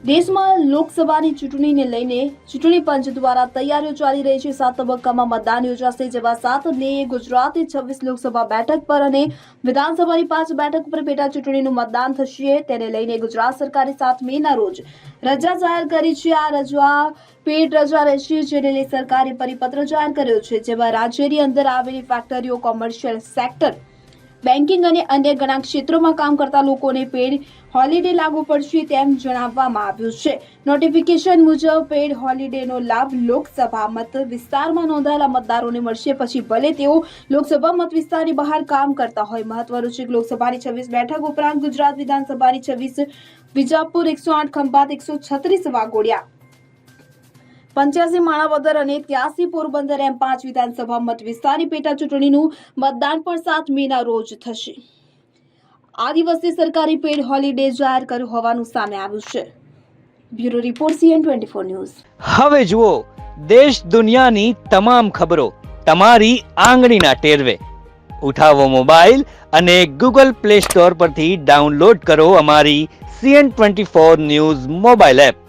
દેશમાં લોકસભાની ચૂંટણીને લઈને ચૂંટણી પંચ દ્વારા તૈયારીઓ ચાલી રહી છે. સાત તબક્કામાં મતદાન યોજાશે, જેમાં સાત મે ગુજરાતની છવ્વીસ લોકસભા બેઠક પર અને વિધાનસભાની પાંચ બેઠક પર પેટા ચૂંટણીનું મતદાન થશે. તેને લઈને ગુજરાત સરકારે સાત મેના રોજ રજા જાહેર કરી છે. આ રજા પેટ રજા રહેશે, જેને લઈ સરકારે પરિપત્ર જાહેર કર્યો છે, જેમાં રાજ્યની અંદર આવેલી ફેક્ટરીઓ કોમર્શિયલ સેક્ટર બેન્કિંગ અને અન્ય ઘણા ક્ષેત્રોમાં કામ કરતા લોકોને પેડ હોલિડે લાગુ પડશે તેમ જણાવવામાં આવ્યું છે. નોટિફિકેશન મુજબ પેડ હોલિડેનો લાભ લોકસભા મત વિસ્તારમાં નોંધાયેલા મતદારોને મળશે. પછી ભલે તેઓ લોકસભા મત વિસ્તારની બહાર કામ કરતા હોય. મહત્વનું છે લોકસભાની છવ્વીસ બેઠક ઉપરાંત ગુજરાત વિધાનસભાની છવ્વીસ, વિજાપુર એકસો આઠ, ખંભાત એકસો છત્રીસ વાઘોડિયા પંચ્યાસી માણાવદર અને ત્યાસી પોરબંદર એમ પાંચ વિધાનસભા મત વિસ્તારની પેટા ચૂંટણીનું મતદાન પણ સાત મેના રોજ થશે. આ દિવસે સરકારી પેડ હોલિડે જાહેર કર્યું હોવાનું સામે આવ્યું છે. Bureau report CN twenty four news. હવે જુઓ, દેશ દુનિયાની તમામ ખબરો તમારી આંગળીના ટેરવે. ઉઠાવો મોબાઈલ અને ગૂગલ પ્લે સ્ટોર પરથી ડાઉનલોડ કરો અમારી CN twenty four news mobile app.